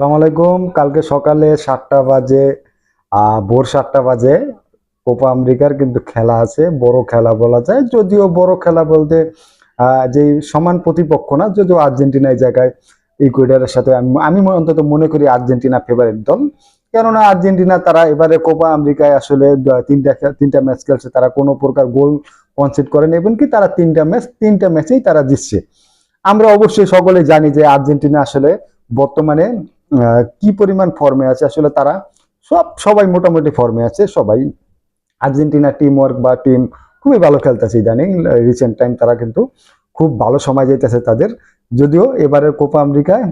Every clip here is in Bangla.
সালাম কালকে সকালে সাতটা বাজে ভোর সাতটা বাজে। কোপা আমেরিকার কিন্তু খেলা আছে, বড় খেলা বলা যায়। যদিও বড় খেলা বলতে যে সমান প্রতিপক্ষ না, যদিও আর্জেন্টিনা এই জায়গায় ইকুয়েডারের সাথে আমি আমি অন্তত মনে করি আর্জেন্টিনা ফেভারিট দল। কেননা আর্জেন্টিনা তারা এবারে কোপা আমেরিকায় আসলে তিনটা তিনটা ম্যাচ খেলছে। তারা কোনো প্রকার গোল কনসিড করেন এবং কি তারা তিনটা ম্যাচ তিনটা ম্যাচেই তারা জিতছে। আমরা অবশ্যই সকলে জানি যে আর্জেন্টিনা আসলে বর্তমানে কি পরিমাণ ফর্মে আছে? আসলে তারা সব, সবাই মোটামুটি ফর্মে আছে, সবাই আর্জেন্টিনা টিম ওয়ার্ক বা টিম খুবই ভালো খেলতেছে ইদানিং রিসেন্ট টাইম তারা কিন্তু খুব ভালো সময় যাইতেছে তাদের। যদিও এবারের কোপা আমেরিকায়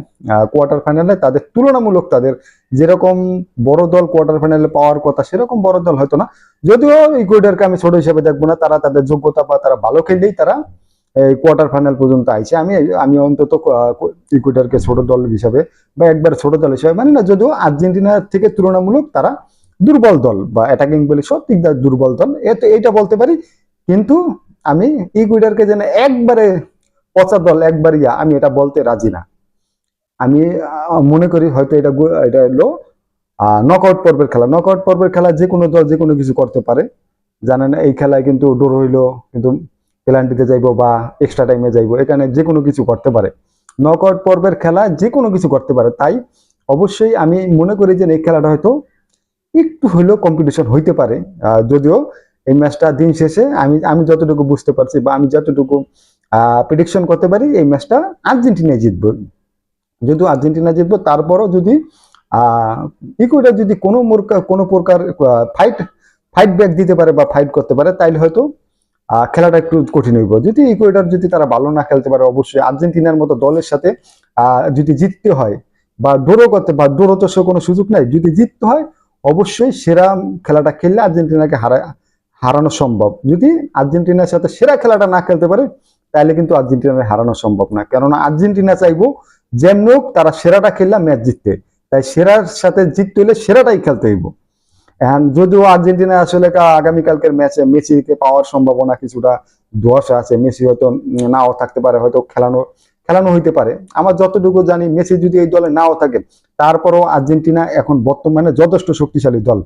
কোয়ার্টার ফাইনালে তাদের তুলনামূলক তাদের যেরকম বড় দল কোয়ার্টার ফাইনালে পাওয়ার কথা, সেরকম বড় দল হয়তো না। যদিও ইকুয়েডারকে আমি ছোট হিসেবে দেখব না, তারা তাদের যোগ্যতা বা তারা ভালো খেললেই তারা এই কোয়ার্টার ফাইনাল পর্যন্ত আইছে। আমি আমি অন্তত ইকুয়েডারকে ছোট দল হিসাবে বা একবার ছোট দল হিসাবে মানে না, যদিও আর্জেন্টিনার থেকে তুলনামূলক তারা দুর্বল দল বা অ্যাটাকিং বলে সব দুর্বল দল। এতে এইটা বলতে পারি, কিন্তু আমি ইকুইডারকে যেন একবারে পচা দল, একবার ইয়া, আমি এটা বলতে রাজি না। আমি মনে করি হয়তো এটা এটা হলো নকআউট পর্বের খেলা। নকআউট পর্বের খেলা যে কোনো দল যে কোনো কিছু করতে পারে। জানেন এই খেলায় কিন্তু ডোর হইল, কিন্তু পেনাল্টিতে যাইবো বা এক্সট্রা টাইমে যাইবো, এখানে যে কোনো কিছু করতে পারে। নকআউট পর্বের খেলা যে কোনো কিছু করতে পারে, তাই অবশ্যই আমি মনে করি যে এই খেলাটা হয়তো একটু হইলেও কম্পিটিশন হইতে পারে। যদিও এই ম্যাচটা দিন শেষে আমি আমি যতটুকু বুঝতে পারছি বা আমি যতটুকু প্রিডিকশন করতে পারি, এই ম্যাচটা আর্জেন্টিনায় জিতবে। যদিও আর্জেন্টিনা জিতবো, তারপরও যদি ইকুইডার যদি কোনো কোনো প্রকার ফাইট ফাইট ব্যাক দিতে পারে বা ফাইট করতে পারে, তাইলে হয়তো খেলাটা একটু কঠিন হইব। যদি ইকুয়েডার যদি তারা ভালো না খেলতে পারে, অবশ্যই আর্জেন্টিনার মতো দলের সাথে যদি জিততে হয় বা ডোরো করতে বা ডোরো তো সে কোনো সুযোগ নাই, যদি জিততে হয়, অবশ্যই সেরা খেলাটা খেললে আর্জেন্টিনাকে হারা হারানো সম্ভব। যদি আর্জেন্টিনার সাথে সেরা খেলাটা না খেলতে পারে, তাহলে কিন্তু আর্জেন্টিনাকে হারানো সম্ভব না। কেননা আর্জেন্টিনা চাইব যেমন তারা সেরাটা খেললে ম্যাচ জিততে। তাই সেরার সাথে জিততে হলে সেরাটাই খেলতে হইব। যদিও আর্জেন্টিনা আসলে আগামীকালকের ম্যাচে মেসিকে পাওয়ার সম্ভাবনা কিছুটা দোষ আছে, মেসি হয়তো নাও থাকতে পারে, হয়তো খেলানো খেলানো হইতে পারে। আমার যতটুকু জানি, মেসি যদি এই দলে নাও থাকে, তারপরও আর্জেন্টিনা এখন বর্তমানে যথেষ্ট শক্তিশালী দল।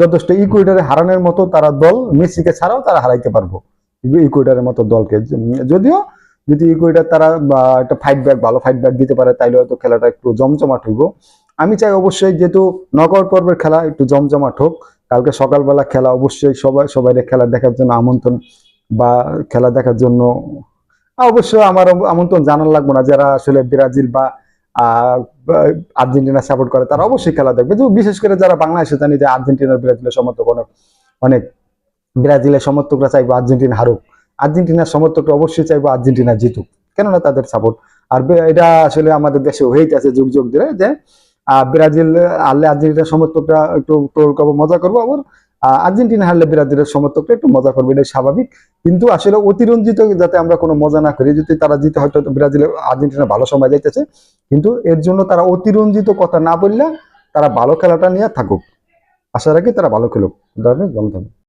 যথেষ্ট ইকুইডারে হারানোর মতো তারা দল মেসিকে ছাড়াও তারা হারাইতে পারব। ইকুইডারের মতো দলকে। যদিও যদি ইকুইডার তারা একটা ফাইট ব্যাক ভালো ফাইট ব্যাক দিতে পারে, তাইলে হয়তো খেলাটা একটু জমজমাট হইব। আমি চাই অবশ্যই যেহেতু নকআউট পর্বের খেলা একটু জমজমাট হোক, কালকে সকালবেলা খেলা অবশ্যই সবাই সবাই খেলা দেখার জন্য আমন্ত্রণ বা খেলা দেখার জন্য অবশ্যই আমার আমন্ত্রণ জানার লাগবে না। যারা আসলে ব্রাজিল বা আর্জেন্টিনা সাপোর্ট করে, তারা অবশ্যই খেলা দেখবে। বিশেষ করে যারা বাংলাদেশে জানি যে আর্জেন্টিনা, ব্রাজিলের সমর্থক অনেক অনেক ব্রাজিলের সমর্থকরা চাইব আর্জেন্টিনা হারুক। আর্জেন্টিনার সমর্থকরা অবশ্যই চাইব আর্জেন্টিনা জিতুক। কেননা তাদের সাপোর্ট আর এটা আসলে আমাদের দেশে হয়েই আছে যুগ যুগ ধরে যে ব্রাজিল হারলে আর্জেন্টিনার সমর্থকরা একটু টোল করব, মজা করব, আবার আর্জেন্টিনা হারলে ব্রাজিলের সমর্থকরা একটু মজা করবে এটা স্বাভাবিক। কিন্তু আসলে অতিরঞ্জিত যাতে আমরা কোনো মজা না করি, যদি তারা জিতে, হয়তো ব্রাজিলের আর্জেন্টিনা ভালো সময় যাইতেছে। কিন্তু এর জন্য তারা অতিরঞ্জিত কথা না বললে তারা ভালো খেলাটা নিয়ে থাকুক। আশা রাখি তারা ভালো খেলুক। থাকুক।